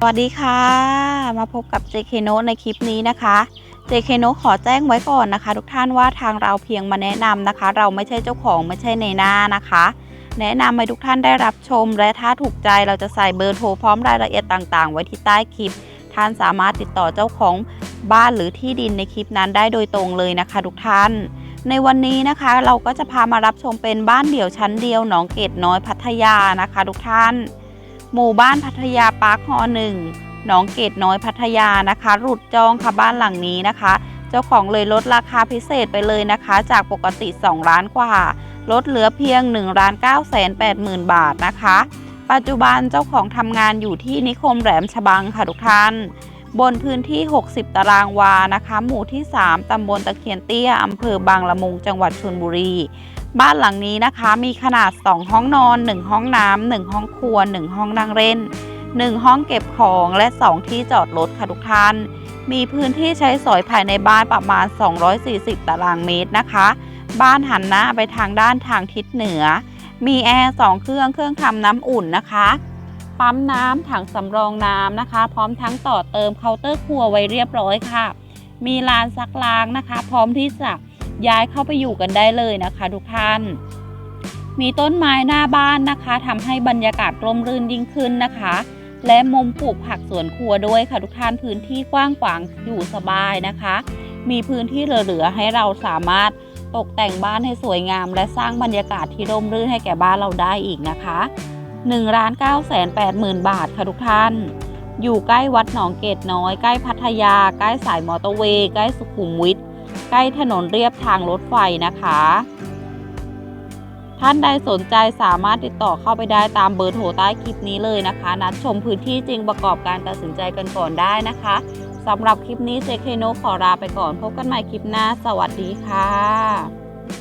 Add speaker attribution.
Speaker 1: สวัสดีค่ะ มาพบกับ JK n o ในคลิปนี้นะคะ JK n o ขอแจ้งไว้ก่อนนะคะ ทุกท่านว่าทางเราเพียงมาแนะนำนะคะ เราไม่ใช่เจ้าของไม่ใช่ในหน้านะคะ แนะนำให้ทุกท่านได้รับชม และถ้าถูกใจเราจะใส่เบอร์โทรพร้อมรายละเอียดต่างๆ ไว้ที่ใต้คลิป ท่านสามารถติดต่อเจ้าของบ้านหรือที่ดินในคลิปนั้นได้โดยตรงเลยนะคะ ทุกท่านในวันนี้นะคะเราก็จะพามารับชมเป็นบ้านเดี่ยวชั้นเดียวหนองเกตน้อยพัทยานะคะ ทุกท่าน หมู่บ้านพัทยาปาร์คฮอหนึ่งหนองเกตน้อยพัทยานะคะ รุดจองค่ะบ้านหลังนี้นะคะ เจ้าของเลยลดราคาพิเศษไปเลยนะคะ จากปกติ 2 ล้านกว่า ลดเหลือเพียง1ล้าน9แสน8หมื่นบาทนะคะ ปัจจุบันเจ้าของทำงานอยู่ที่นิคมแหลมฉบังค่ะทุกท่าน บนพื้นที่ 60 ตารางวานะคะ หมู่ที่ 3 ตำบลตะเคียนเตี้ยอำเภอบางละมุงจังหวัดชลบุรี บ้านหลังนี้นะคะ มีขนาด 2 ห้องนอน 1 ห้องน้ำ1ห้องครัว 1 ห้องนั่งเล่น 1 ห้องเก็บของและ 2 ที่จอดรถค่ะทุกท่าน มีพื้นที่ใช้สอยภายในบ้านประมาณ 240 ตารางเมตรนะคะ บ้านหันหน้าไปทางด้านทางทิศเหนือ มีแอร์ 2 เครื่องเครื่องทำน้ำอุ่นนะคะ ปั๊มน้ำถังสำรองน้ำนะคะ พร้อมทั้งต่อเติมเคาน์เตอร์ครัวไว้เรียบร้อยค่ะ มีลานซักล้างนะคะ พร้อมที่จะ ย้ายเข้าไปอยู่กันได้เลยนะคะ ทุกท่าน มีต้นไม้หน้าบ้านนะคะทำให้บรรยากาศร่มรื่นยิ่งขึ้นนะคะ และมุมปลูกผักสวนครัวด้วยค่ะทุกท่านพื้นที่กว้างขวางอยู่สบายนะคะ มีพื้นที่เหลือๆให้เราสามารถตกแต่งบ้านให้สวยงาม และสร้างบรรยากาศที่ร่มรื่นให้แก่บ้านเราได้อีกนะคะ1ล้าน9แสน8หมื่นบาทค่ะทุกท่าน อยู่ใกล้วัดหนองเกตน้อย ใกล้พัทยา ใกล้สายมอเตอร์เวย์ ใกล้สุขุมวิท ใกล้ถนนเรียบทางรถไฟนะคะ ท่านใดสนใจสามารถติดต่อเข้าไปได้ตามเบอร์โทรใต้คลิปนี้เลยนะคะ นัดชมพื้นที่จริงประกอบการตัดสินใจกันก่อนได้นะคะสำหรับคลิปนี้เจเคโนขอลาไปก่อน พบกันใหม่คลิปหน้า สวัสดีค่ะ